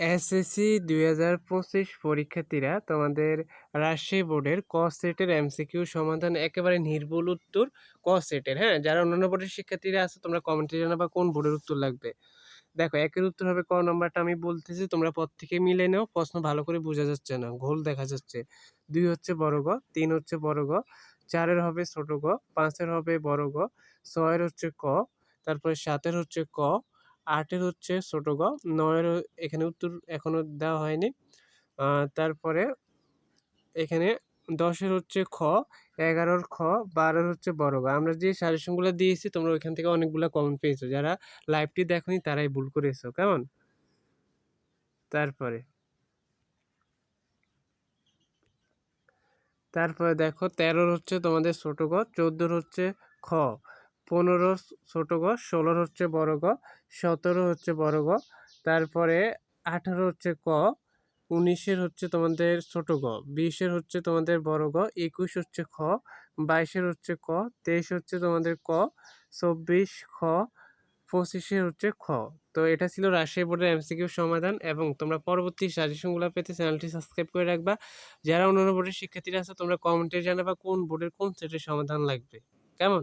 SSC দুই হাজার পঁচিশ পরীক্ষার্থীরা তোমাদের রাজশাহী বোর্ডের ক সেটের এমসিকিউ সমাধান একেবারে নির্ভুল উত্তর ক সেটের হ্যাঁ? যারা অন্যান্য বোর্ডের শিক্ষার্থীরা আছে, তোমরা কমেন্টে জানাবা কোন বোর্ডের উত্তর লাগবে। দেখো, একের উত্তর হবে ক নম্বরটা আমি বলতেছি, তোমরা পর থেকে মিলে নাও, প্রশ্ন ভালো করে বোঝা যাচ্ছে না, ঘোল দেখা যাচ্ছে। দুই হচ্ছে বড় গ, তিন হচ্ছে বড় গ, চারের হবে ছোট গ, পাঁচের হবে বড় গ, ছয়ের হচ্ছে ক, তারপরে সাতের হচ্ছে ক আটের হচ্ছে ছোট গ, নয়ের এখানে উত্তর এখনও দেওয়া হয়নি। তারপরে এখানে দশের হচ্ছে খ, এগারোর খ, বারোর হচ্ছে বড় গ। আমরা যে সাজেশনগুলো দিয়েছি, তোমরা ওইখান থেকে অনেকগুলো কমেন্ট পেয়েছ। যারা লাইভটি দেখোনি, তারাই ভুল করেছ। কেমন? তারপরে তারপরে দেখো, তেরোর হচ্ছে তোমাদের ছোট গ, চোদ্দোর হচ্ছে খ। পনেরো ছোট গ ষোলোর হচ্ছে বড় গ, সতেরো হচ্ছে বড় গ, তারপরে আঠারো হচ্ছে ক, উনিশের হচ্ছে তোমাদের ছোট গ, বিশের হচ্ছে তোমাদের বড় গ, একুশ হচ্ছে খ, বাইশের হচ্ছে ক, তেইশ হচ্ছে তোমাদের ক, চব্বিশ খ, পঁচিশের হচ্ছে খ। তো এটা ছিল রাজশাহী বোর্ডের এমসিকিউ সমাধান এবং তোমরা পরবর্তী সাজেশনগুলো পেতে চ্যানেলটি সাবস্ক্রাইব করে রাখবা। যারা অন্যান্য বোর্ডের শিক্ষার্থীরা আছে, তোমরা কমেন্টে জানাবা কোন বোর্ডের কোন সেটের সমাধান লাগবে। কেমন?